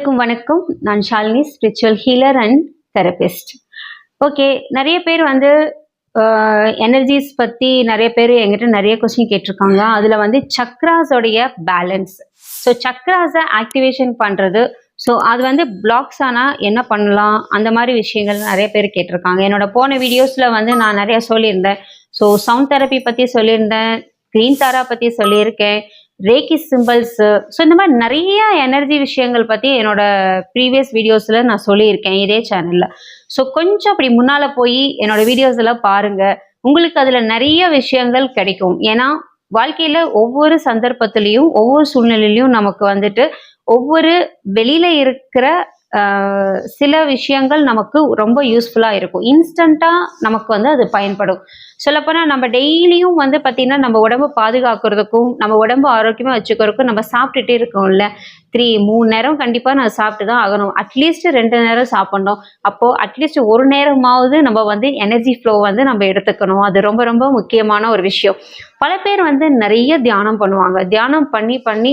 அனைவருக்கும் வணக்கம். நான் Shalini spiritual healer and therapist okay நிறைய பேர் வந்து எனர்ஜிஸ் பற்றி நிறைய பேர் எங்கிட்ட நிறைய கொஸ்டின் கேட்டிருக்காங்க. அதில் வந்து சக்ராஸோடைய பேலன்ஸ் ஸோ சக்ராஸை ஆக்டிவேஷன் பண்ணுறது ஸோ அது வந்து பிளாக்ஸ் ஆனால் என்ன பண்ணலாம்? அந்த மாதிரி விஷயங்கள் நிறைய பேர் கேட்டிருக்காங்க. என்னோட போன வீடியோஸில் வந்து நான் நிறைய சொல்லியிருந்தேன். ஸோ சவுண்ட் தெரப்பி பற்றி சொல்லியிருந்தேன். க்ரீன் தாரா பற்றி சொல்லியிருக்கேன். ரேக்கி சிம்பிள்ஸு ஸோ இந்த மாதிரி நிறைய எனர்ஜி விஷயங்கள் பற்றி என்னோட ப்ரீவியஸ் வீடியோஸில் நான் சொல்லியிருக்கேன் இதே சேனலில் ஸோ கொஞ்சம் அப்படி முன்னால் போய் என்னோட வீடியோஸில் பாருங்கள் உங்களுக்கு அதில் நிறைய விஷயங்கள் கிடைக்கும். ஏன்னா வாழ்க்கையில் ஒவ்வொரு சந்தர்ப்பத்துலேயும் ஒவ்வொரு சூழ்நிலையிலையும் நமக்கு வந்துட்டு ஒவ்வொரு வெளியில் இருக்கிற சில விஷயங்கள் நமக்கு ரொம்ப யூஸ்ஃபுல்லாக இருக்கும். இன்ஸ்டண்ட்டாக நமக்கு வந்து அது பயன்படும். சொல்லப்போனால் நம்ம டெய்லியும் வந்து பார்த்திங்கன்னா நம்ம உடம்பு பாதுகாக்கிறதுக்கும் நம்ம உடம்பு ஆரோக்கியமாக வச்சுக்கிறதுக்கும் நம்ம சாப்பிட்டுட்டே இருக்கோம்ல. த்ரீ மூணு நேரம் கண்டிப்பாக நான் சாப்பிட்டு தான் ஆகணும் அட்லீஸ்ட் ரெண்டு நேரம் சாப்பிட்ணும். அப்போது அட்லீஸ்ட் ஒரு நேரமாவது நம்ம வந்து எனர்ஜி ஃப்ளோ வந்து நம்ம எடுத்துக்கணும். அது ரொம்ப ரொம்ப முக்கியமான ஒரு விஷயம். பல பேர் வந்து நிறைய தியானம் பண்ணுவாங்க. தியானம் பண்ணி பண்ணி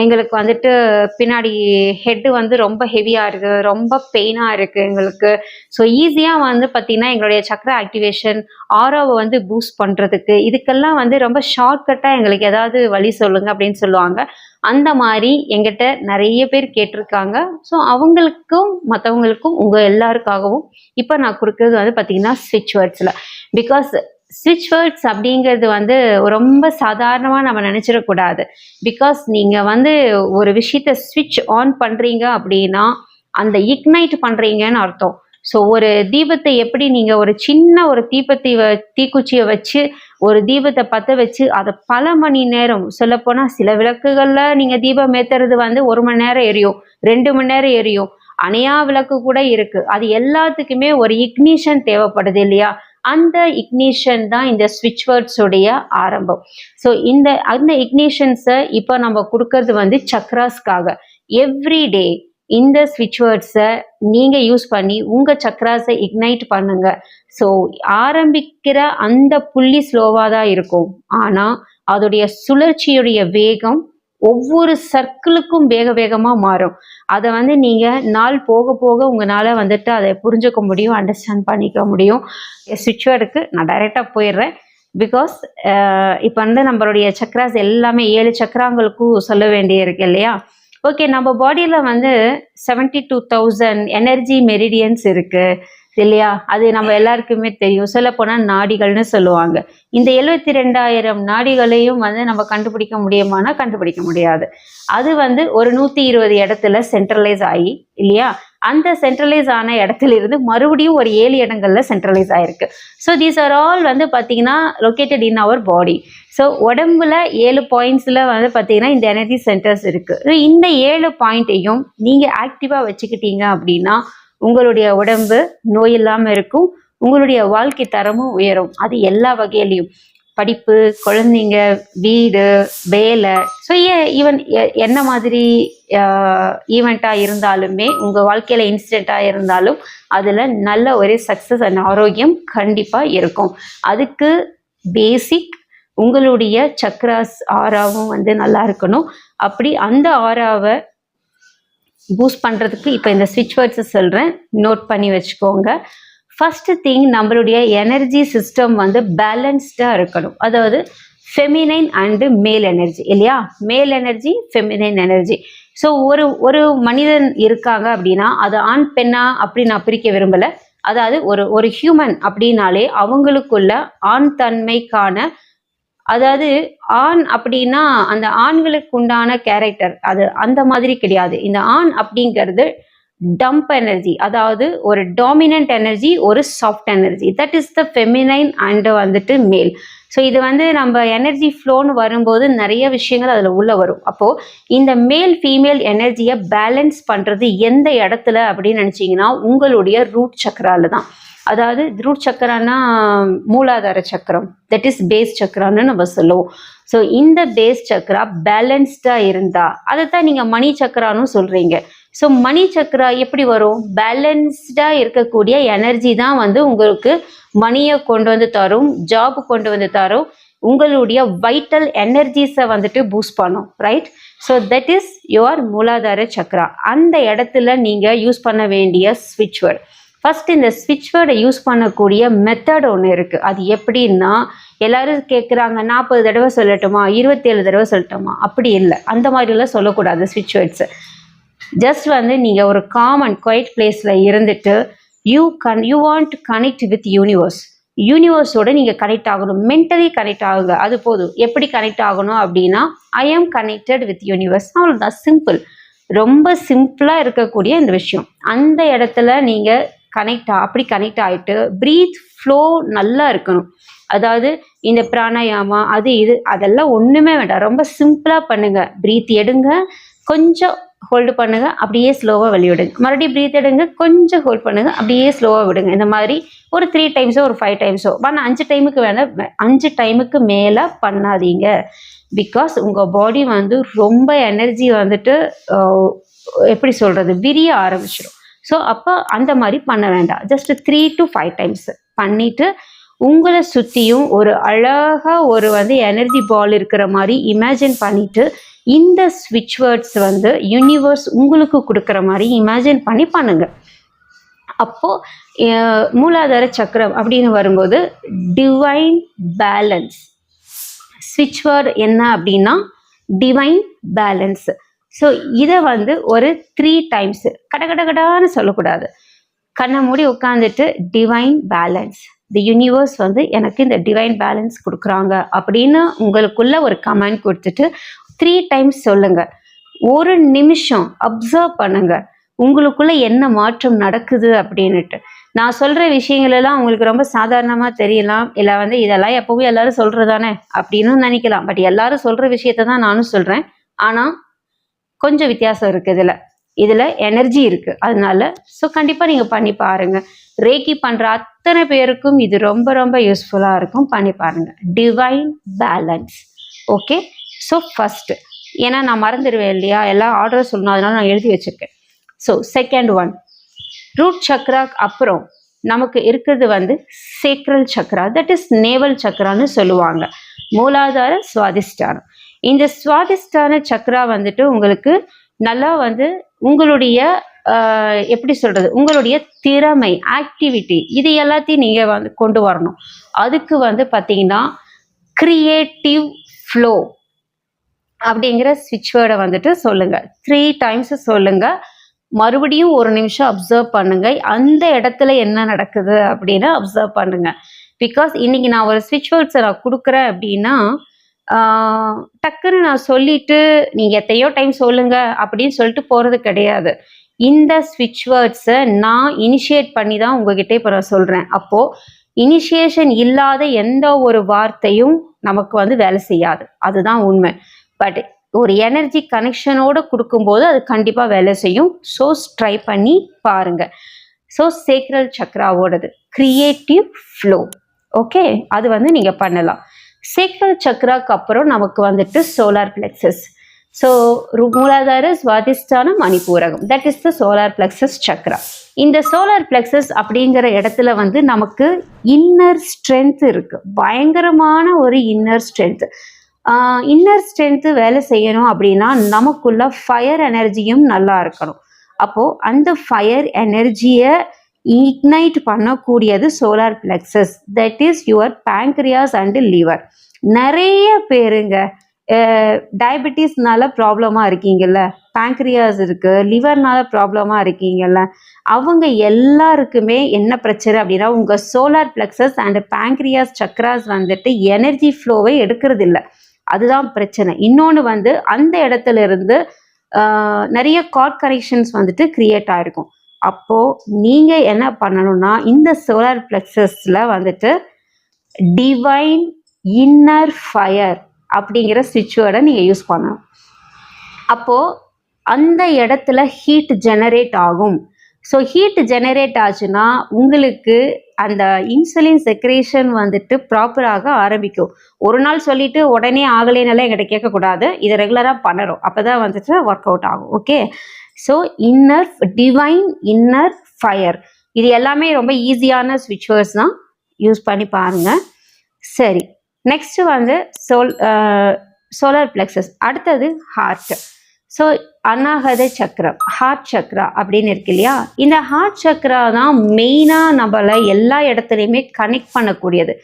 எங்களுக்கு வந்துட்டு பின்னாடி ஹெட்டு வந்து ரொம்ப ஹெவியாக இருக்குது ரொம்ப பெயினாக இருக்குது எங்களுக்கு. ஸோ ஈஸியாக வந்து பார்த்திங்கன்னா எங்களுடைய சக்கர ஆக்டிவேஷன் ஆரோவை வந்து பூஸ்ட் பண்ணுறதுக்கு இதுக்கெல்லாம் வந்து ரொம்ப ஷார்ட்கட்டாக எங்களுக்கு ஏதாவது வழி சொல்லுங்கள் அப்படின்னு சொல்லுவாங்க. அந்த மாதிரி எங்கிட்ட நிறைய பேர் கேட்டிருக்காங்க. ஸோ அவங்களுக்கும் மற்றவங்களுக்கும் உங்கள் எல்லாருக்காகவும் இப்போ நான் கொடுக்குறது வந்து பார்த்தீங்கன்னா ஸ்விட்ச் வேர்ட்ஸில் பிகாஸ் ஸ்விட்ச் வேர்ட்ஸ் அப்படிங்கிறது வந்து ரொம்ப சாதாரணமாக நம்ம நினச்சிடக்கூடாது பிகாஸ் நீங்கள் வந்து ஒரு விஷயத்த ஸ்விட்ச் ஆன் பண்ணுறீங்க அப்படின்னா அந்த இக்னைட் பண்ணுறீங்கன்னு அர்த்தம். ஸோ ஒரு தீபத்தை எப்படி நீங்கள் ஒரு சின்ன ஒரு தீபத்தை வ தீக்குச்சியை வச்சு ஒரு தீபத்தை பற்ற வச்சு அதை பல மணி நேரம் சொல்லப்போனால் சில விளக்குகளில் நீங்கள் தீபம் ஏற்றுறது வந்து ஒரு மணி நேரம் எரியும் ரெண்டு மணி நேரம் எரியும். அணையா விளக்கு கூட இருக்குது அது எல்லாத்துக்குமே ஒரு இக்னிஷன் தேவைப்படுது இல்லையா? அந்த இக்னிஷன் தான் இந்த ஸ்விட்ச் வேர்ட்ஸுடைய ஆரம்பம். ஸோ இந்த அந்த இக்னிஷன்ஸை இப்போ நம்ம கொடுக்கறது வந்து சக்ராஸ்க்காக. எவ்ரி டே இந்த ஸ்விட்ச் வேர்ட்ஸை நீங்கள் யூஸ் பண்ணி உங்கள் சக்ராஸை இக்னைட் பண்ணுங்க. ஸோ ஆரம்பிக்கிற அந்த புள்ளி ஸ்லோவாக தான் இருக்கும். ஆனால் அதோடைய சுழற்சியுடைய வேகம் ஒவ்வொரு சர்க்கிளுக்கும் வேக வேகமாக மாறும். அதை வந்து நீங்கள் நாள் போக போக உங்களால் வந்துட்டு அதை புரிஞ்சுக்க முடியும் அண்டர்ஸ்டாண்ட் பண்ணிக்க முடியும். ஸ்விட்ச்வேர்டுக்கு நான் டைரெக்டாக போயிடுறேன். பிகாஸ் இப்போ வந்து நம்மளுடைய சக்ராஸ் எல்லாமே ஏழு சக்கராங்களுக்கும் சொல்ல வேண்டியிருக்கு இல்லையா? ஓகே நம்ம பாடியில் வந்து seventy two thousand energy meridians இருக்குது இல்லையா? அது நம்ம எல்லாருக்குமே தெரியும். சொல்லப்போனால் நாடிகள்னு சொல்லுவாங்க. இந்த எழுபத்தி ரெண்டாயிரம் நாடிகளையும் வந்து நம்ம கண்டுபிடிக்க முடியுமானா கண்டுபிடிக்க முடியாது. அது வந்து ஒரு நூற்றி இருபது இடத்துல சென்ட்ரலைஸ் ஆகி இல்லையா? அந்த சென்ட்ரலைஸ் ஆன இடத்துல இருந்து மறுபடியும் ஒரு ஏழு இடங்கள்ல சென்ட்ரலைஸ் ஆயிருக்கு. ஸோ தீஸ் ஆர் ஆல் வந்து பார்த்தீங்கன்னா located in our body so உடம்புல ஏழு பாயிண்ட்ஸில் வந்து பார்த்தீங்கன்னா இந்த எனர்ஜி சென்டர்ஸ் இருக்குது இந்த ஏழு பாயிண்ட்டையும் நீங்கள் ஆக்டிவாக வச்சுக்கிட்டீங்க அப்படின்னா உங்களுடைய உடம்பு நோய் இல்லாமல் இருக்கும். உங்களுடைய வாழ்க்கை தரமும் உயரும். அது எல்லா வகையிலையும். படிப்பு குழந்தைங்க வீடு வேலை. ஸோ ஈவன் என்ன மாதிரி ஈவெண்ட்டாக இருந்தாலுமே உங்கள் வாழ்க்கையில் இன்சிடெண்ட்டாக இருந்தாலும் அதில் நல்ல ஒரு சக்ஸஸ் அண்ட் ஆரோக்கியம் கண்டிப்பாக இருக்கும். அதுக்கு பேசிக் உங்களுடைய சக்ராஸ் ஆறாவும் வந்து நல்லா இருக்கணும். அப்படி அந்த ஆறாவை பூஸ்ட் பண்ணுறதுக்கு இப்போ இந்த ஸ்விட்ச் வேர்ட்ஸை சொல்கிறேன் நோட் பண்ணி வச்சுக்கோங்க. ஃபஸ்ட்டு திங் நம்மளுடைய எனர்ஜி சிஸ்டம் வந்து பேலன்ஸ்டாக இருக்கணும். அதாவது ஃபெமினைன் அண்டு மேல் எனர்ஜி இல்லையா? மேல் எனர்ஜி ஃபெமினைன் எனர்ஜி ஸோ ஒரு ஒரு மனிதன் இருக்காங்க அப்படின்னா அது ஆண் பெண்ணா அப்படி நான் பிரிக்க விரும்பலை. அதாவது ஒரு ஒரு ஹியூமன் அப்படின்னாலே அவங்களுக்குள்ள ஆண் தன்மைக்கான அதாவது ஆண் அப்படின்னா அந்த ஆண்களுக்கு உண்டான கேரக்டர் அது அந்த மாதிரி கிடையாது. இந்த ஆண் அப்படிங்கிறது டம்ப் எனர்ஜி அதாவது ஒரு டாமினன்ட் எனர்ஜி ஒரு soft energy that is the feminine and வந்துட்டு மேல் ஸோ இது வந்து நம்ம எனர்ஜி ஃப்ளோன்னு வரும்போது நிறைய விஷயங்கள் அதில் உள்ள வரும். அப்போது இந்த மேல் ஃபீமேல் எனர்ஜியை பேலன்ஸ் பண்ணுறது எந்த இடத்துல அப்படின்னு நினச்சிங்கன்னா உங்களுடைய ரூட் சக்கரால தான். அதாவது ரூட் சக்கரம்னா மூலாதார சக்கரம். தட் இஸ் பேஸ் சக்கரான்னு நம்ம சொல்லுவோம். ஸோ இந்த பேஸ் சக்கரா பேலன்ஸ்டாக இருந்தால் அதை தான் நீங்கள் மணி சக்கரான்னு சொல்கிறீங்க ஸோ மணி சக்கரா எப்படி வரும்? பேலன்ஸ்டாக இருக்கக்கூடிய எனர்ஜி தான் வந்து உங்களுக்கு மணியை கொண்டு வந்து தரும் ஜாப் கொண்டு வந்து தரும் உங்களுடைய வைட்டல் எனர்ஜிஸை வந்துட்டு பூஸ்ட் பண்ணும் right so that is your Muladhara chakra. அந்த இடத்துல நீங்கள் யூஸ் பண்ண வேண்டிய ஸ்விட்ச் வேர்ட் ஃபஸ்ட் இந்த ஸ்விட்ச் வேர்டை யூஸ் பண்ணக்கூடிய மெத்தட் ஒன்று இருக்குது அது எப்படின்னா எல்லாரும் கேட்குறாங்க நாற்பது தடவை சொல்லட்டுமா இருபத்தேழு தடவை சொல்லட்டுமா? அப்படி இல்லை. அந்த மாதிரிலாம் சொல்லக்கூடாது ஸ்விட்ச் வேர்ட்ஸு ஜஸ்ட் வந்து நீங்கள் ஒரு காமன் குவைட் பிளேஸில் இருந்துட்டு you can you want connect with universe யூனிவர்ஸோட நீங்கள் கனெக்ட் ஆகணும். மென்டலி கனெக்ட் ஆகுங்க. அது போதும். எப்படி கனெக்ட் ஆகணும் அப்படின்னா I am connected with universe அவ்வளோதான் சிம்பிள் ரொம்ப சிம்பிளாக இருக்கக்கூடிய இந்த விஷயம். அந்த இடத்துல நீங்கள் கனெக்ட் அப்படி கனெக்ட் ஆகிட்டு ப்ரீத் ஃப்ளோ நல்லா இருக்கணும். அதாவது இந்த பிராணாயாமா அது இது அதெல்லாம் ஒன்றுமே வேண்டாம். ரொம்ப சிம்பிளாக பண்ணுங்க. ப்ரீத் எடுங்க கொஞ்சம் ஹோல்டு பண்ணுங்க அப்படியே ஸ்லோவாக வெளியிடுங்க. மறுபடியும் ப்ரீத் எடுங்க கொஞ்சம் ஹோல்ட் பண்ணுங்க அப்படியே ஸ்லோவாக விடுங்க. இந்த மாதிரி ஒரு த்ரீ டைம்ஸோ ஒரு ஃபைவ் டைம்ஸோ ஆனால் அஞ்சு டைமுக்கு வேணால் அஞ்சு டைமுக்கு மேலே பண்ணாதீங்க. பிகாஸ் உங்கள் பாடி வந்து ரொம்ப எனர்ஜி வந்துட்டு எப்படி சொல்கிறது விரிய ஆரம்பிச்சிடும் ஸோ அப்போ அந்த மாதிரி பண்ண வேண்டாம். Just three to five times பண்ணிட்டு உங்களை சுற்றியும் ஒரு அழகாக ஒரு வந்து எனர்ஜி பால் இருக்கிற மாதிரி இமேஜின் பண்ணிட்டு இந்த ஸ்விட்ச் வேர்ட்ஸ் வந்து யூனிவர்ஸ் உங்களுக்கு கொடுக்குற மாதிரி இமேஜின் பண்ணி பண்ணுங்க. அப்போ மூலாதார சக்கரம் அப்படின்னு வரும்போது டிவைன் பேலன்ஸ் ஸ்விட்ச் வேர்டு என்ன அப்படின்னா டிவைன் பேலன்ஸ் ஸோ இதை வந்து ஒரு த்ரீ டைம்ஸ் கடகடகடான்னு சொல்லக்கூடாது. கண்ணை மூடி உட்காந்துட்டு டிவைன் பேலன்ஸ் தி யூனிவர்ஸ் வந்து எனக்கு இந்த டிவைன் பேலன்ஸ் கொடுக்குறாங்க அப்படின்னு உங்களுக்குள்ள ஒரு கமெண்ட் கொடுத்துட்டு த்ரீ டைம்ஸ் சொல்லுங்க. ஒரு நிமிஷம் அப்சர்வ் பண்ணுங்க. உங்களுக்குள்ள என்ன மாற்றம் நடக்குது அப்படின்னுட்டு. நான் சொல்ற விஷயங்கள் எல்லாம் உங்களுக்கு ரொம்ப சாதாரணமா தெரியலாம். இல்லை வந்து இதெல்லாம் எப்பவும் எல்லாரும் சொல்றதானே அப்படின்னு நினைக்கலாம். பட் எல்லாரும் சொல்ற விஷயத்தை தான் நானும் சொல்றேன். ஆனா கொஞ்சம் வித்தியாசம் இருக்கு இதுல. இதுல எனர்ஜி இருக்கு. அதனால ஸோ கண்டிப்பா நீங்க பண்ணி பாருங்க. ரேக்கி பண்ற அத்தனை பேருக்கும் இது ரொம்ப ரொம்ப யூஸ்ஃபுல்லா இருக்கும். பண்ணி பாருங்க. Divine balance okay so first ஏன்னா நான் மறந்துடுவேன் இல்லையா? எல்லாம் ஆர்டர் சொல்லணும். அதனால நான் எழுதி வச்சிருக்கேன். ஸோ செகண்ட் ஒன் ரூட் சக்ராக்கு அப்புறம் நமக்கு இருக்கிறது வந்து sacral chakra that is navel சக்ரான்னு சொல்லுவாங்க. மூலாதார சுவாதிஷ்டானம். இந்த சுவாதிஷ்டான சக்ரா வந்துட்டு உங்களுக்கு நல்லா வந்து உங்களுடைய எப்படி சொல்றது உங்களுடைய திறமை ஆக்டிவிட்டி இது எல்லாத்தையும் நீங்க வந்து கொண்டு வரணும். அதுக்கு வந்து பார்த்தீங்கன்னா கிரியேட்டிவ் ஃப்ளோ அப்படிங்கிற ஸ்விட்ச் வேர்டை வந்துட்டு சொல்லுங்க. த்ரீ டைம்ஸ் சொல்லுங்க. மறுபடியும் ஒரு நிமிஷம் அப்சர்வ் பண்ணுங்க. அந்த இடத்துல என்ன நடக்குது அப்படின்னு அப்சர்வ் பண்ணுங்க. பிகாஸ் இன்னைக்கு நான் ஒரு ஸ்விட்ச் வேர்ட்ஸை நான் கொடுக்குறேன் அப்படின்னா டக்குன்னு நான் சொல்லிட்டு நீங்க எத்தையோ டைம் சொல்லுங்க அப்படின்னு சொல்லிட்டு போறது கிடையாது. இந்த ஸ்விட்ச் வேர்ட்ஸை நான் இனிஷியேட் பண்ணி தான் உங்ககிட்ட இப்போ நான் சொல்றேன். அப்போ இனிஷியேஷன் இல்லாத எந்த ஒரு வார்த்தையும் நமக்கு வந்து வேலை செய்யாது. அதுதான் உண்மை. பட் ஒரு எனர்ஜி கனெக்ஷனோட கொடுக்கும்போது அது கண்டிப்பாக வேலை செய்யும். ஸோ ட்ரை பண்ணி பாருங்க. ஸோ சேக்ரல் சக்ராவோடது கிரியேட்டிவ் ஃப்ளோ ஓகே அது வந்து நீங்கள் பண்ணலாம். சேக்கல் சக்ராக்கு அப்புறம் நமக்கு வந்துட்டு solar plexus so Muladhara Swadhisthana மணிப்பூரகம். That is the solar plexus chakra இந்த சோலார் பிளெக்சஸ் அப்படிங்கிற இடத்துல வந்து நமக்கு இன்னர் ஸ்ட்ரென்த் இருக்குது பயங்கரமான ஒரு இன்னர் ஸ்ட்ரென்த் இன்னர் ஸ்ட்ரென்த்து வேலை செய்யணும் அப்படின்னா நமக்குள்ள ஃபயர் எனர்ஜியும் நல்லா இருக்கணும். அப்போது அந்த ஃபயர் எனர்ஜியை இக்னைட் பண்ணக்கூடியது solar plexus. That is your pancreas and liver நிறைய பேருங்க டயபெட்டிஸ்னால ப்ராப்ளமாக இருக்கீங்கல்ல. பேங்க்ரியாஸ் இருக்குது லிவர்னால ப்ராப்ளமாக இருக்கீங்கல்ல. அவங்க எல்லாருக்குமே என்ன பிரச்சனை அப்படின்னா உங்கள் solar plexus and pancreas chakras வந்துட்டு எனர்ஜி ஃப்ளோவை எடுக்கிறது இல்லை அதுதான் பிரச்சனை. இன்னொன்று வந்து அந்த இடத்துல இருந்து நிறைய கார்ட் கனெக்ஷன்ஸ் வந்துட்டு க்ரியேட் ஆகிருக்கும் அப்போ நீங்க என்ன பண்ணணும்னா இந்த சோலார் பிளெக்சஸ்ல வந்துட்டு டிவைன் இன்னர் ஃபயர் அப்படிங்கிற சுவிட்சோட நீங்க யூஸ் பண்ணணும். அப்போ அந்த இடத்துல ஹீட் ஜெனரேட் ஆகும். ஸோ ஹீட் ஜெனரேட் ஆச்சுன்னா உங்களுக்கு அந்த இன்சுலின் செக்ரேஷன் வந்துட்டு ப்ராப்பராக ஆரம்பிக்கும். ஒரு நாள் சொல்லிட்டு உடனே ஆகலைனால எங்கிட்ட கேட்கக்கூடாது. இதை ரெகுலராக பண்ணணும். அப்போ தான் வந்துட்டு ஒர்க் அவுட் ஆகும். Okay so inner divine inner fire இது எல்லாமே ரொம்ப ஈஸியான ஸ்விட்சர்ஸ் தான். யூஸ் பண்ணி பாருங்கள் சரி. நெக்ஸ்ட்டு வந்து சோல் சோலார் பிளெக்ஸஸ் அடுத்தது ஹார்ட் ஸோ அநாகத சக்கரம் ஹார்ட் சக்ரா அப்படின்னு இருக்கு இல்லையா? இந்த ஹார்ட் சக்ரா தான் மெயினாக நம்மளை எல்லா இடத்துலையுமே கனெக்ட் பண்ணக்கூடியது.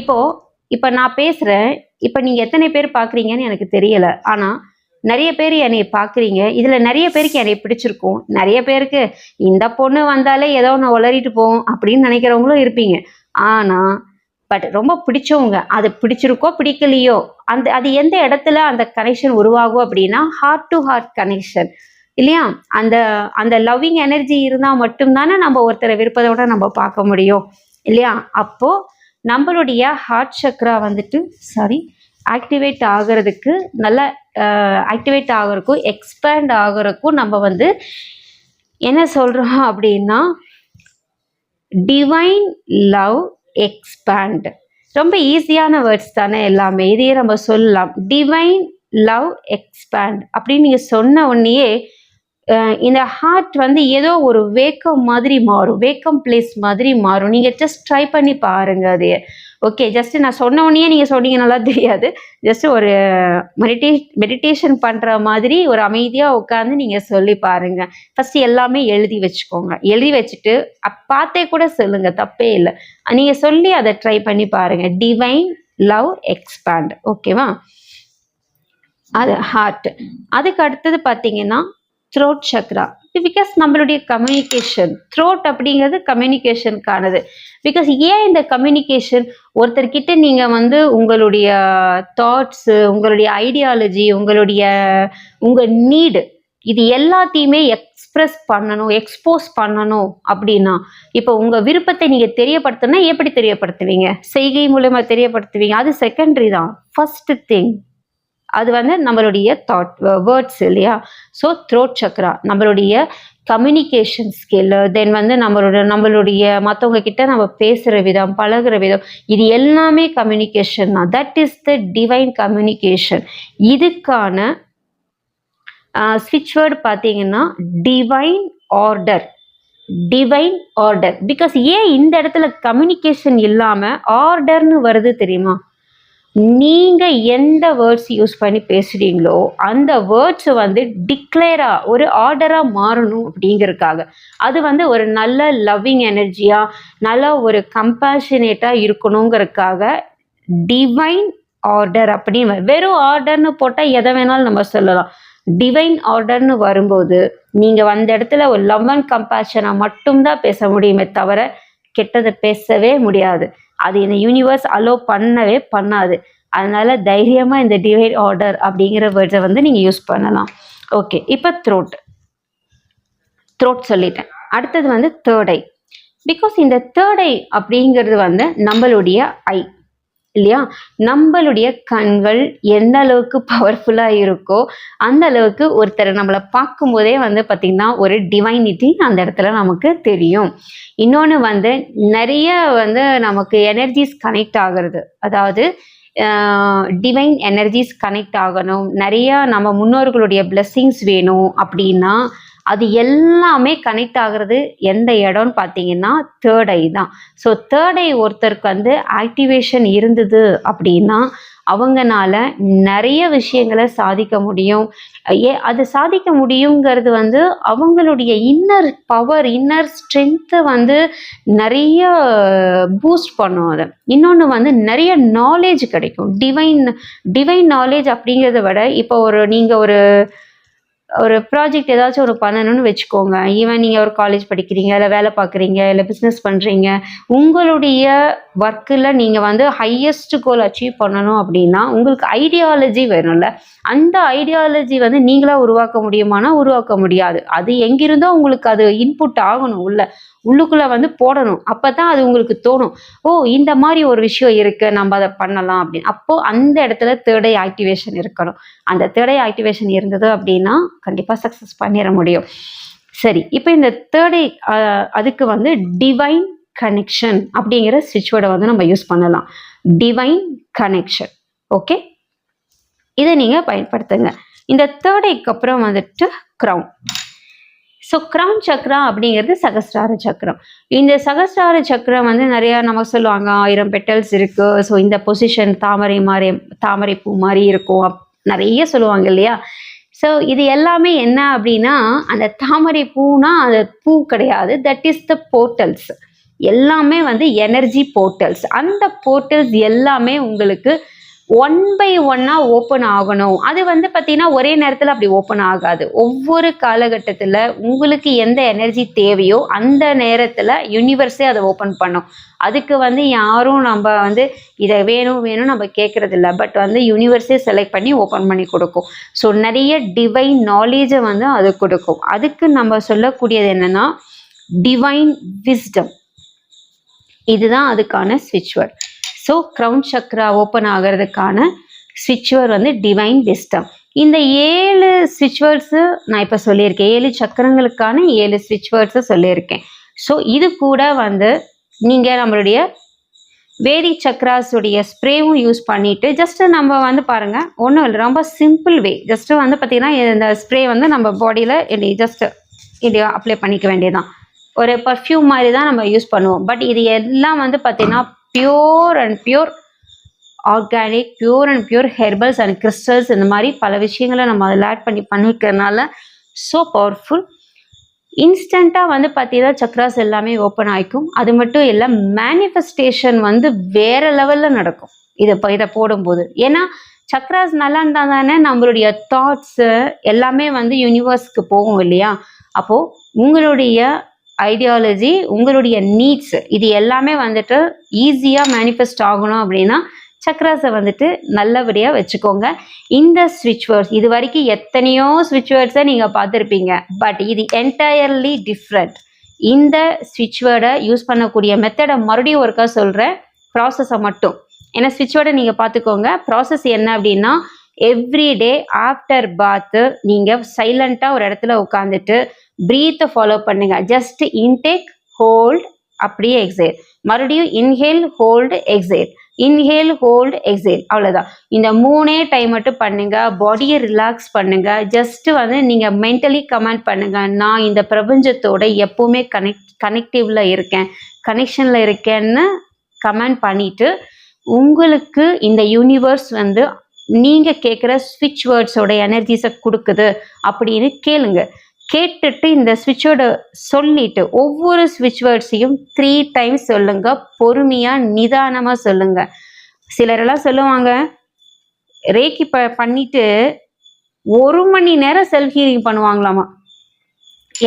இப்போது இப்போ நான் பேசுகிறேன் இப்போ நீங்கள் எத்தனை பேர் பார்க்குறீங்கன்னு எனக்கு தெரியலை. ஆனால் நிறைய பேர் என்னை பார்க்குறீங்க இதில் நிறைய பேருக்கு என்னை பிடிச்சிருக்கும். நிறைய பேருக்கு இந்த பொண்ணு வந்தாலே ஏதோ ஒன்று உளறிட்டு போகும் அப்படின்னு நினைக்கிறவங்களும் இருப்பீங்க. ஆனால் பட் ரொம்ப பிடிச்சவங்க அது பிடிச்சிருக்கோ பிடிக்கலையோ அந்த அது எந்த இடத்துல அந்த கனெக்ஷன் உருவாகும் அப்படின்னா ஹார்ட் டு ஹார்ட் கனெக்ஷன் இல்லையா? அந்த அந்த லவ்விங் எனர்ஜி இருந்தால் மட்டும்தானே நம்ம ஒருத்தரை விருப்பதோட நம்ம பார்க்க முடியும். இல்லையா? அப்போது நம்மளுடைய ஹார்ட் சக்ரா வந்துட்டு சாரி ஆக்டிவேட் ஆகிறதுக்கு நல்லா ஆக்டிவேட் ஆகிறக்கும் எக்ஸ்பேண்ட் ஆகிறக்கும் நம்ம வந்து என்ன சொல்கிறோம் அப்படின்னா டிவைன் லவ் எக்ஸ்பேண்ட் ரொம்ப ஈஸியான வேர்ட்ஸ் தானே எல்லாமே. இதையே நம்ம சொல்லலாம். டிவைன் லவ் எக்ஸ்பேண்ட் அப்படின்னு நீங்கள் சொன்ன உடனேயே இந்த ஹார்ட் வந்து ஏதோ ஒரு வேக்கம் மாதிரி மாறும். வேக்கம் பிளேஸ் மாதிரி மாறும். நீங்கள் ஜஸ்ட் ட்ரை பண்ணி பாருங்க அதையே ஓகே ஜஸ்ட் நான் சொன்ன உடனே நீங்கள் சொன்னீங்க நல்லா தெரியாது. ஜஸ்ட் ஒரு மெடிடே மெடிடேஷன் பண்ணுற மாதிரி ஒரு அமைதியாக உட்காந்து நீங்கள் சொல்லி பாருங்கள் ஃபஸ்ட்டு எல்லாமே எழுதி வச்சுக்கோங்க. எழுதி வச்சுட்டு அப் பார்த்தே கூட சொல்லுங்கள் தப்பே இல்லை. நீங்கள் சொல்லி அதை ட்ரை பண்ணி பாருங்கள் டிவைன் லவ் எக்ஸ்பேண்ட் ஓகேவா அது ஹார்ட் அதுக்கு அடுத்தது பார்த்தீங்கன்னா த்ரோட் சக்ரா பிகாஸ் நம்மளுடைய கம்யூனிகேஷன் த்ரோட் அப்படிங்கிறது கம்யூனிகேஷனுக்கானது பிகாஸ் ஏன் இந்த கம்யூனிகேஷன் ஒருத்தர்கிட்ட நீங்கள் வந்து உங்களுடைய தாட்ஸு உங்களுடைய ஐடியாலஜி உங்களுடைய உங்கள் நீடு இது எல்லாத்தையுமே எக்ஸ்பிரஸ் பண்ணணும் எக்ஸ்போஸ் பண்ணணும் அப்படின்னா இப்போ உங்கள் விருப்பத்தை நீங்கள் தெரியப்படுத்தணும்னா எப்படி தெரியப்படுத்துவீங்க? செய்கை மூலமா தெரியப்படுத்துவீங்க? அது செகண்டரி தான். ஃபர்ஸ்ட் திங் அது வந்து நம்மளுடைய தாட் வேர்ட்ஸ் uh, இல்லையா? ஸோ த்ரோட் சக்ரா நம்மளுடைய கம்யூனிகேஷன் ஸ்கில் தென் வந்து நம்மளோட நம்மளுடைய மற்றவங்க கிட்ட நம்ம பேசுகிற விதம் பழகுற விதம் இது எல்லாமே கம்யூனிகேஷன் தான். That is the divine communication இதுக்கான uh, ஸ்விட்ச் வேர்டு பார்த்தீங்கன்னா divine order divine order because ஏன் இந்த இடத்துல கம்யூனிகேஷன் இல்லாமல் ஆர்டர்னு வருது தெரியுமா? நீங்கள் எந்த வேர்ட்ஸ் யூஸ் பண்ணி பேசுகிறீங்களோ அந்த வேர்ட்ஸ் வந்து டிக்ளேராக ஒரு ஆர்டராக மாறணும் அப்படிங்கிறதுக்காக. அது வந்து ஒரு நல்ல லவ்விங் எனர்ஜியாக நல்ல ஒரு கம்பேஷனேட்டாக இருக்கணுங்கிறதுக்காக டிவைன் ஆர்டர் அப்படின்னு வெறும் ஆர்டர்னு போட்டால் எதை வேணாலும் நம்ம சொல்லலாம். டிவைன் ஆர்டர்னு வரும்போது நீங்கள் வந்த இடத்துல ஒரு லவ் அண்ட் கம்பேஷனாக மட்டும்தான் பேச முடியுமே தவிர கெட்டதை பேசவே முடியாது. அது இந்த யூனிவர்ஸ் அலோ பண்ணவே பண்ணாது. அதனால தைரியமாக இந்த டிவைட் ஆர்டர் அப்படிங்கிற வேர்ட்ஸை வந்து நீங்கள் யூஸ் பண்ணலாம். ஓகே இப்போ த்ரோட் த்ரோட் சொல்லிட்டேன். அடுத்தது வந்து தேர்ட் ஐ பிகாஸ் இந்த தேர்ட் ஐ அப்படிங்கிறது வந்து நம்மளுடைய ஐ இல்லையா? நம்மளுடைய கண்கள் எந்த அளவுக்கு பவர்ஃபுல்லாக இருக்கோ அந்த அளவுக்கு ஒருத்தரை நம்மளை பார்க்கும்போதே வந்து பார்த்திங்கன்னா ஒரு டிவைனிட்டி அந்த இடத்துல நமக்கு தெரியும். இன்னொன்று வந்து நிறைய வந்து நமக்கு எனர்ஜிஸ் கனெக்ட் ஆகிறது. அதாவது டிவைன் எனர்ஜிஸ் கனெக்ட் ஆகணும். நிறையா நம்ம முன்னோர்களுடைய பிளெஸ்ஸிங்ஸ் வேணும் அப்படின்னா அது எல்லாமே கனெக்ட் ஆகுறது எந்த இடம்னு பார்த்தீங்கன்னா தேர்ட் ஐ தான். ஸோ தேர்ட் ஐ ஒருத்தருக்கு வந்து ஆக்டிவேஷன் இருந்தது அப்படின்னா அவங்கனால நிறைய விஷயங்களை சாதிக்க முடியும். ஏ அது சாதிக்க முடியுங்கிறது வந்து அவங்களுடைய இன்னர் பவர் இன்னர் ஸ்ட்ரென்த்தை வந்து நிறைய பூஸ்ட் பண்ணும் அதை. இன்னொன்று வந்து நிறைய நாலேஜ் கிடைக்கும். டிவைன் டிவைன் நாலேஜ் அப்படிங்கிறத விட இப்போ ஒரு நீங்கள் ஒரு ஒரு ப்ராஜெக்ட் ஏதாச்சும் ஒரு பண்ணணும்னு வச்சுக்கோங்க. ஈவன் நீங்கள் ஒரு காலேஜ் படிக்கிறீங்க இல்லை வேலை பார்க்குறீங்க இல்லை பிஸ்னஸ் பண்ணுறீங்க உங்களுடைய ஒர்க்கில் நீங்கள் வந்து ஹையஸ்ட் கோல் அச்சீவ் பண்ணணும் அப்படின்னா உங்களுக்கு ஐடியாலஜி வேணும்ல. அந்த ஐடியாலஜி வந்து நீங்களாக உருவாக்க முடியுமானா உருவாக்க முடியாது. அது எங்கிருந்தோ உங்களுக்கு அது இன்புட் ஆகணும் உள்ள. உள்ளுக்குள்ளே வந்து போடணும். அப்போ தான் அது உங்களுக்கு தோணும். ஓ இந்த மாதிரி ஒரு விஷயம் இருக்குது நம்ம அதை பண்ணலாம் அப்படின்னு. அப்போது அந்த இடத்துல தேர்டை ஆக்டிவேஷன் இருக்கணும். அந்த தேர்டை ஆக்டிவேஷன் இருந்தது அப்படின்னா கண்டிப்பாக சக்ஸஸ் பண்ணிட முடியும். சரி இப்போ இந்த தேர்டை அதுக்கு வந்து டிவைன் கனெக்ஷன் அப்படிங்கிற சுவிட்சோட வந்து நம்ம யூஸ் பண்ணலாம். டிவைன் கனெக்ஷன் ஓகே இதை நீங்கள் பயன்படுத்துங்க. இந்த தேர்டைக்கு அப்புறம் வந்துட்டு க்ரௌன் ஸோ கிரவுன் சக்ரா அப்படிங்கிறது சகஸ்ரார சக்கரம். இந்த சகசிரார சக்கரம் வந்து நிறையா நம்ம சொல்லுவாங்க ஆயிரம் பெட்டல்ஸ் இருக்கு. ஸோ இந்த பொசிஷன் தாமரை மாதிரி தாமரை பூ மாதிரி இருக்கும். அப்- நிறைய சொல்லுவாங்க இல்லையா? ஸோ இது எல்லாமே என்ன அப்படின்னா அந்த தாமரை பூனா அந்த பூ கிடையாது. தட் இஸ் த போர்ட்டல்ஸ் எல்லாமே வந்து எனர்ஜி போர்ட்டல்ஸ் அந்த போர்ட்டல்ஸ் எல்லாமே உங்களுக்கு ஒன் பை ஒன்னாக ஓப்பன் ஆகணும். அது வந்து பார்த்தீங்கன்னா ஒரே நேரத்தில் அப்படி ஓப்பன் ஆகாது. ஒவ்வொரு காலகட்டத்தில் உங்களுக்கு எந்த எனர்ஜி தேவையோ அந்த நேரத்தில் யூனிவர்ஸே அதை ஓப்பன் பண்ணும். அதுக்கு வந்து யாரும் நம்ம வந்து இதை வேணும் வேணும் நம்ம கேட்கறது இல்லை. பட் வந்து யூனிவர்ஸே செலக்ட் பண்ணி ஓப்பன் பண்ணி கொடுக்கும். ஸோ நிறைய டிவைன் நாலேஜை வந்து அது கொடுக்கும். அதுக்கு நம்ம சொல்லக்கூடியது என்னன்னா டிவைன் விஸ்டம் இதுதான் அதுக்கான ஸ்விட்ச் word so crown chakra open ஆகிறதுக்கான ஸ்விட்ச் வந்து டிவைன் விஸ்டம் இந்த ஏழு ஸ்விட்ச் வேர்ட்ஸு நான் இப்போ சொல்லியிருக்கேன். ஏழு சக்கரங்களுக்கான ஏழு ஸ்விட்ச் வேர்ட்ஸை சொல்லியிருக்கேன். ஸோ இது கூட வந்து நீங்கள் நம்மளுடைய வேதி சக்ராஸுடைய ஸ்ப்ரேவும் யூஸ் பண்ணிவிட்டு ஜஸ்ட்டு நம்ம வந்து பாருங்கள் ஒன்றும் இல்லை ரொம்ப சிம்பிள் வே ஜஸ்ட்டு வந்து பார்த்தீங்கன்னா இந்த ஸ்ப்ரே வந்து நம்ம பாடியில் ஜஸ்ட்டு இது அப்ளை பண்ணிக்க வேண்டியதுதான். ஒரு பர்ஃப்யூம் மாதிரி தான் நம்ம யூஸ் பண்ணுவோம். பட் இது எல்லாம் வந்து பார்த்திங்கன்னா pure and pure organic pure and pure herbals and crystals இந்த மாதிரி பல விஷயங்களை நம்ம அதில் ஆட் பண்ணி பண்ணிக்கிறதுனால ஸோ பவர்ஃபுல் இன்ஸ்டண்ட்டாக வந்து பார்த்தீங்கன்னா சக்ராஸ் எல்லாமே ஓப்பன் ஆகிக்கும் அது மட்டும் இல்லை மேனிஃபெஸ்டேஷன் வந்து வேறு லெவலில் நடக்கும். இதை இப்போ இதை போடும்போது. ஏன்னா சக்ராஸ் நல்லா இருந்தால் தானே நம்மளுடைய தாட்ஸு எல்லாமே வந்து யூனிவர்ஸ்க்கு போகும் இல்லையா? அப்போது உங்களுடைய ஐடியாலஜி உங்களுடைய நீட்ஸ் இது எல்லாமே வந்துட்டு ஈஸியாக மேனிஃபெஸ்ட் ஆகணும் அப்படின்னா சக்ராஸை வந்துட்டு நல்லபடியாக வச்சுக்கோங்க. இந்த ஸ்விட்ச் வேர்ட்ஸ் இது வரைக்கும் எத்தனையோ ஸ்விட்ச் வேர்ட்ஸை நீங்கள் பார்த்துருப்பீங்க. பட் இது என்டையர்லி டிஃப்ரெண்ட் இந்த ஸ்விட்ச் வேர்டை யூஸ் பண்ணக்கூடிய மெத்தடை மறுபடியும் ஒருக்கா சொல்கிறேன் ப்ராசஸை மட்டும். ஏன்னா ஸ்விட்ச் வேர்டை நீங்கள் பார்த்துக்கோங்க. ப்ராசஸ் என்ன அப்படின்னா எவ்ரிடே ஆஃப்டர் பாத்து நீங்கள் சைலண்ட்டாக ஒரு இடத்துல உட்காந்துட்டு ப்ரீத்தை ஃபாலோ பண்ணுங்க. ஜஸ்ட் இன்டேக் ஹோல்ட் அப்படியே எக்ஸைல் மறுபடியும் inhale hold exhale inhale hold exhale அவ்வளோதான் இந்த மூணே டைம் மட்டும் பண்ணுங்க. பாடியை ரிலாக்ஸ் பண்ணுங்க. ஜஸ்ட் வந்து நீங்கள் மென்டலி கமெண்ட் பண்ணுங்க. நான் இந்த பிரபஞ்சத்தோட எப்பவுமே கனெக்ட் கனெக்டிவ்ல இருக்கேன். கனெக்ஷனில் இருக்கேன்னு கமெண்ட் பண்ணிட்டு உங்களுக்கு இந்த யூனிவர்ஸ் வந்து நீங்கள் கேட்குற ஸ்விட்ச் வேர்ட்ஸோட எனர்ஜிஸை கொடுக்குது அப்படின்னு கேளுங்க. கேட்டுட்டு இந்த ஸ்விட்சோட சொல்லிட்டு ஒவ்வொரு ஸ்விட்ச் வேர்ட்ஸையும் த்ரீ டைம்ஸ் சொல்லுங்க. பொறுமையாக நிதானமாக சொல்லுங்க. சிலரெல்லாம் சொல்லுவாங்க ரேக்கி ப பண்ணிட்டு ஒரு மணி நேரம் செல்ஃப் ஹீலிங் பண்ணுவாங்களாமா?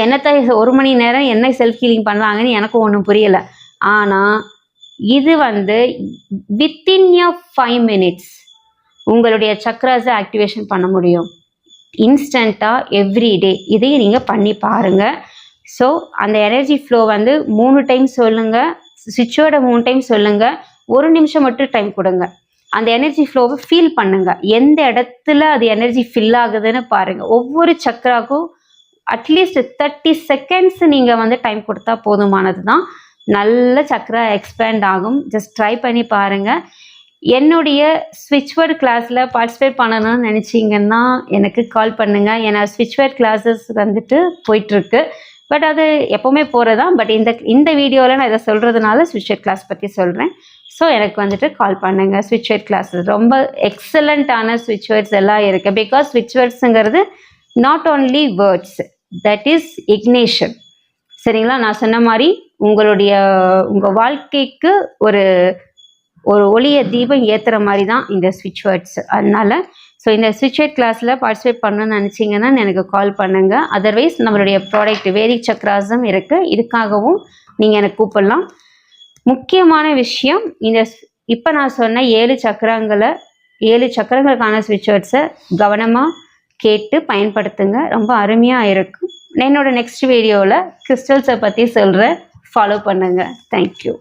என்னத்த ஒரு மணி நேரம் என்ன செல்ஃப் ஹீலிங் பண்ணுறாங்கன்னு எனக்கும் ஒன்றும் புரியலை. ஆனால் இது வந்து வித்தின் எ ஃபைவ் மினிட்ஸ் உங்களுடைய சக்ராஸை ஆக்டிவேஷன் பண்ண முடியும். இன்ஸ்டண்ட்டாக எவ்ரிடே இதையும் நீங்கள் பண்ணி பாருங்கள் ஸோ அந்த எனர்ஜி ஃப்ளோ வந்து மூணு டைம் சொல்லுங்கள் சுவிட்சோட மூணு டைம் சொல்லுங்கள் ஒரு நிமிஷம் மட்டும் டைம் கொடுங்க. அந்த எனர்ஜி ஃப்ளோவை ஃபீல் பண்ணுங்கள் எந்த இடத்துல அது எனர்ஜி ஃபில் ஆகுதுன்னு பாருங்கள் ஒவ்வொரு சக்கராக்கும் அட்லீஸ்ட் தேர்ட்டி செகண்ட்ஸ் நீங்கள் வந்து டைம் கொடுத்தா போதுமானது தான் நல்ல சக்கரா எக்ஸ்பேண்ட் ஆகும். ஜஸ்ட் ட்ரை பண்ணி பாருங்கள் என்னுடைய ஸ்விட்ச்வேர்ட் கிளாஸில் பார்ட்டிசிபேட் பண்ணணும்னு நினச்சிங்கன்னா எனக்கு கால் பண்ணுங்கள் ஏன்னா ஸ்விட்ச்வேர்ட் கிளாஸஸ் வந்துட்டு போயிட்டுருக்கு. பட் அது எப்போவுமே போகிறதா பட் இந்த இந்த வீடியோவில் நான் இதை சொல்கிறதுனால ஸ்விட்ச்வேர்ட் கிளாஸ் பற்றி சொல்கிறேன் ஸோ எனக்கு வந்துட்டு கால் பண்ணுங்கள் ஸ்விட்ச்வேர்ட் கிளாஸஸ் ரொம்ப எக்ஸலண்ட்டான ஸ்விட்ச்வேர்ட்ஸ் எல்லாம் இருக்குது because ஸ்விட்ச்வேர்ட்ஸுங்கிறது not only words that is ignition சரிங்களா? நான் சொன்ன மாதிரி உங்களுடைய உங்கள் வாழ்க்கைக்கு ஒரு ஒரு ஒளிய தீபம் ஏற்றுற மாதிரி தான் இந்த ஸ்விட்ச் வேர்ட்ஸ் அதனால ஸோ இந்த ஸ்விட்ச் வேர்ட் கிளாஸில் பார்ட்டிசிபேட் பண்ணணும்னு நினச்சிங்கன்னா எனக்கு கால் பண்ணுங்கள் அதர்வைஸ் நம்மளுடைய ப்ராடக்ட் வேதிக் சக்ராஸும் இருக்குது இதுக்காகவும் நீங்கள் எனக்கு கூப்பிடலாம். முக்கியமான விஷயம் இந்த இப்போ நான் சொன்ன ஏழு சக்கரங்களை ஏழு சக்கரங்களுக்கான ஸ்விட்ச் வேர்ட்ஸை கவனமாக கேட்டு பயன்படுத்துங்க. ரொம்ப அருமையாக இருக்கும் என்னோட நெக்ஸ்ட் வீடியோவில் கிறிஸ்டல்ஸை பற்றி சொல்கிறேன் ஃபாலோ பண்ணுங்கள் தேங்க்யூ